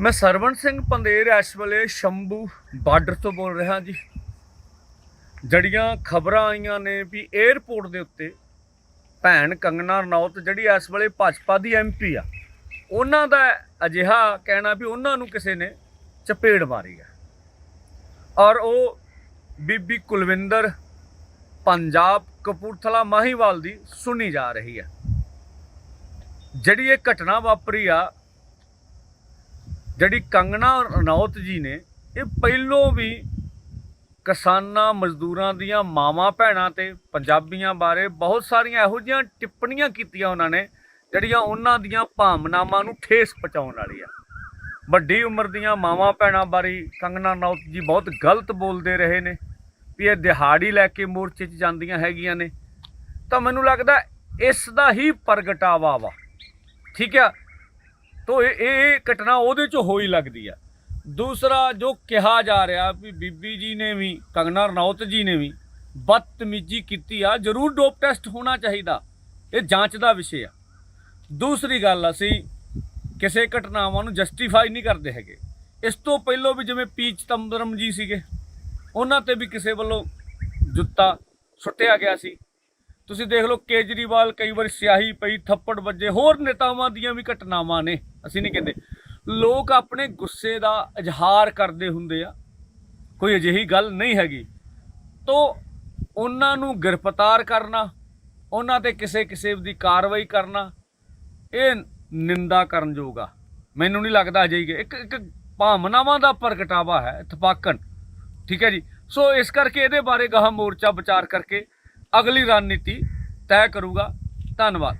ਮੈਂ ਸਰਵਣ ਸਿੰਘ ਪੰਦੇਰ ਇਸ ਵੇਲੇ ਸ਼ੰਭੂ ਬਾਰਡਰ ਤੋਂ ਬੋਲ ਰਿਹਾ ਜੀ। ਜੜੀਆਂ ਖਬਰਾਂ ਆਈਆਂ ਨੇ ਵੀ 에ਅਰਪੋਰਟ ਦੇ ਉੱਤੇ ਭੈਣ ਕੰਗਨਾ ਰਣੌਤ ਜਿਹੜੀ ਇਸ ਵੇਲੇ ਭਾਜਪਾ ਦੀ ਐਮਪੀ ਆ, ਉਹਨਾਂ ਦਾ ਅਜਿਹਾ ਕਹਿਣਾ ਵੀ ਉਹਨਾਂ ਨੂੰ ਕਿਸੇ ਨੇ ਚਪੇੜ ਮਾਰੀ ਆ। ਔਰ ਉਹ ਬੀਬੀ ਕੁਲਵਿੰਦਰ ਪੰਜਾਬ ਕਪੂਰਥਲਾ ਮਾਹੀਵਾਲ ਦੀ ਸੁਣੀ ਜਾ ਰਹੀ ਹੈ ਜਿਹੜੀ ਇਹ ਘਟਨਾ ਵਾਪਰੀ ਆ ਜਿਹੜੀ ਕੰਗਣਾ ਰਣੌਤ ਜੀ ਨੇ, ਇਹ ਪਹਿਲੋਂ ਵੀ ਕਿਸਾਨਾਂ ਮਜ਼ਦੂਰਾਂ ਦੀਆਂ ਮਾਵਾਂ ਭੈਣਾਂ ਤੇ ਪੰਜਾਬੀਆਂ ਬਾਰੇ ਬਹੁਤ ਸਾਰੀਆਂ ਇਹੋ ਜਿਹੀਆਂ ਟਿੱਪਣੀਆਂ ਕੀਤੀਆਂ ਉਹਨਾਂ ਨੇ, ਜਿਹੜੀਆਂ ਉਹਨਾਂ ਦੀਆਂ ਭਾਵਨਾਵਾਂ ਨੂੰ ਠੇਸ ਪਹੁੰਚਾਉਣ ਵਾਲੀ ਆ। ਵੱਡੀ ਉਮਰ ਦੀਆਂ ਮਾਵਾਂ ਭੈਣਾਂ ਬਾਰੇ ਕੰਗਣਾ ਰਣੌਤ ਜੀ ਬਹੁਤ ਗਲਤ ਬੋਲਦੇ ਰਹੇ ਨੇ, ਵੀ ਇਹ ਦਿਹਾੜੀ ਲੈ ਕੇ ਮੋਰਚੇ 'ਚ ਜਾਂਦੀਆਂ ਹੈਗੀਆਂ ਨੇ। ਤਾਂ ਮੈਨੂੰ ਲੱਗਦਾ ਇਸ ਦਾ ਹੀ ਪ੍ਰਗਟਾਵਾ ਵਾ। ਠੀਕ ਆ? ਤੋ ਇਹ ਇਹ ਘਟਨਾ ਉਹਦੇ ਚ ਹੋਈ ਲੱਗਦੀ ਆ। ਦੂਸਰਾ ਜੋ ਕਿਹਾ ਜਾ ਰਿਹਾ ਵੀ ਬੀਬੀ ਜੀ ਨੇ ਵੀ ਕੰਗਨਾ ਰਣੌਤ ਜੀ ਨੇ ਵੀ ਬਦਤਮੀਜੀ ਕੀਤੀ ਆ, ਜ਼ਰੂਰ ਡੋਪ ਟੈਸਟ ਹੋਣਾ ਚਾਹੀਦਾ। ਇਹ ਜਾਂਚ ਦਾ ਵਿਸ਼ੇ ਆ। ਦੂਸਰੀ ਗੱਲ ਅਸੀਂ ਕਿਸੇ ਘਟਨਾਵਾਂ ਨੂੰ ਜਸਟੀਫਾਈ ਨਹੀਂ ਕਰਦੇ ਹੈਗੇ। ਇਸ ਤੋਂ ਪਹਿਲਾਂ ਵੀ ਜਿਵੇਂ ਪੀ ਚਿਦੰਬਰਮ ਜੀ ਸੀਗੇ, ਉਹਨਾਂ ਤੇ ਵੀ ਕਿਸੇ ਵੱਲੋਂ ਜੁੱਤਾ ਸੁੱਟਿਆ ਗਿਆ ਸੀ। ਤੁਸੀਂ ਦੇਖ ਲਓ ਕੇਜਰੀਵਾਲ ਕਈ ਵਾਰ ਸਿਆਹੀ ਪਈ, ਥੱਪੜ ਵੱਜੇ, ਹੋਰ ਨੇਤਾਵਾਂ ਦੀਆਂ ਵੀ ਘਟਨਾਵਾਂ ਨੇ, ਅਸੀਂ ਨਹੀਂ ਕਹਿੰਦੇ। ਲੋਕ ਆਪਣੇ ਗੁੱਸੇ ਦਾ ਇਜ਼ਹਾਰ ਕਰਦੇ ਹੁੰਦੇ ਆ, ਕੋਈ ਅਜਿਹੀ ਗੱਲ ਨਹੀਂ ਹੈਗੀ। ਤੋਂ ਉਹਨਾਂ ਨੂੰ ਗ੍ਰਿਫਤਾਰ ਕਰਨਾ, ਉਹਨਾਂ ਤੇ ਕਿਸੇ ਕਿਸੇ ਦੀ ਕਾਰਵਾਈ ਕਰਨਾ, ਇਹ ਨਿੰਦਾ ਕਰਨਯੋਗ ਆ। ਮੈਨੂੰ ਨਹੀਂ ਲੱਗਦਾ ਅਜਿਹੀ ਕਿ ਇੱਕ ਇੱਕ ਭਾਵਨਾਵਾਂ ਦਾ ਪ੍ਰਗਟਾਵਾ ਹੈ ਇਤਫਾਕਨ ਠੀਕ ਹੈ ਜੀ? ਸੋ ਇਸ ਕਰਕੇ ਇਹਦੇ ਬਾਰੇ ਗਾਹ ਮੋਰਚਾ ਵਿਚਾਰ ਕਰਕੇ ਅਗਲੀ ਰਣਨੀਤੀ ਤੈਅ ਕਰੂਗਾ। ਧੰਨਵਾਦ।